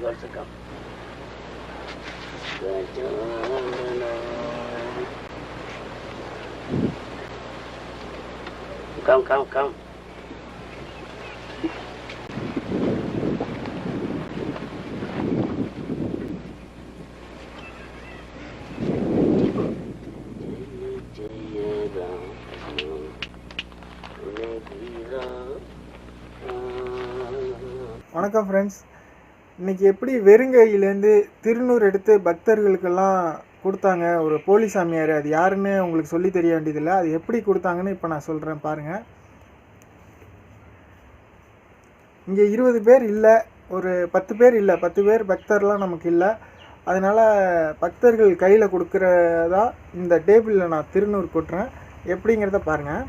யோசிக்கும் Come, come, come. வணக்கம் friends இன்னைக்கு எப்படி வெறுங்கையிலேருந்து திருநூறு எடுத்து பக்தர்களுக்கெல்லாம் கொடுத்தாங்க ஒரு போலி சாமியார்? அது யாருன்னு உங்களுக்கு சொல்லி தெரிய வேண்டியதில்லை. அது எப்படி கொடுத்தாங்கன்னு இப்போ நான் சொல்கிறேன் பாருங்கள் இங்கே இருபது பேர் இல்லை ஒரு பத்து பேர் இல்லை பத்து பேர் பக்தர்லாம் நமக்கு இல்லை. அதனால் பக்தர்கள் கையில் கொடுக்குறதா இந்த டேபிளில் நான் திருநூறு கொட்டுறேன் எப்படிங்கிறத பாருங்கள்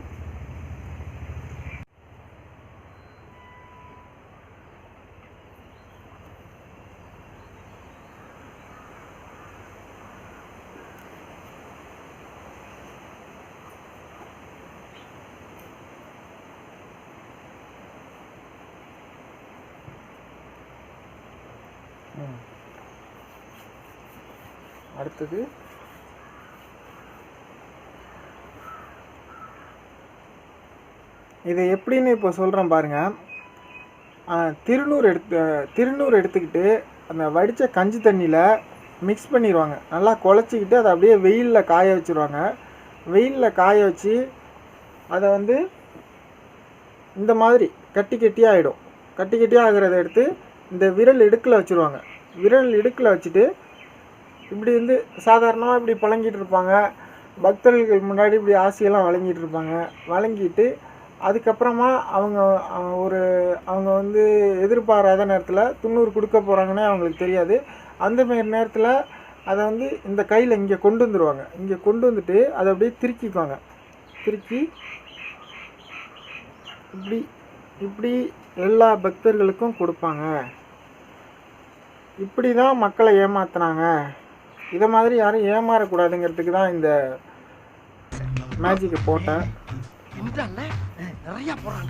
அடுத்தது. இதை எப்படின்னு இப்போ சொல்கிறேன் பாருங்கள் திருநூறு எடுத்து திருநூறு எடுத்துக்கிட்டு அந்த வடித்த கஞ்சி தண்ணியில் மிக்ஸ் பண்ணிடுவாங்க நல்லா குழச்சிக்கிட்டு அதை அப்படியே வெயிலில் காய வச்சுருவாங்க. வெயிலில் காய வச்சு அதை வந்து இந்த மாதிரி கட்டி கட்டியாக ஆகிடும் கட்டி கட்டியாக ஆகிறத எடுத்து இந்த விரல் இடுக்கில் வச்சுருவாங்க. விரல் இடுக்கில் வச்சுட்டு இப்படி வந்து சாதாரணமாக இப்படி புழங்கிட்டு இருப்பாங்க. பக்தர்கள் முன்னாடி இப்படி ஆசையெல்லாம் வழங்கிட்டு இருப்பாங்க. வழங்கிட்டு அதுக்கப்புறமா அவங்க ஒரு அவங்க வந்து எதிர்பாராத நேரத்தில் துண்ணூறு கொடுக்க போகிறாங்கன்னே அவங்களுக்கு தெரியாது. அந்த மாரி நேரத்தில் அதை வந்து இந்த கையில் இங்கே கொண்டு வந்துடுவாங்க இங்கே கொண்டு வந்துட்டு அதை அப்படியே திருக்கிக்குவாங்க. திருக்கி இப்படி இப்படி எல்லா பக்தர்களுக்கும் கொடுப்பாங்க. இப்படி தான் மக்களை ஏமாத்துனாங்க. இதை மாதிரி யாரும் ஏமாறக்கூடாதுங்கிறதுக்கு தான் இந்த மேஜிக்கை போட்டேன். நிறைய போறாங்க.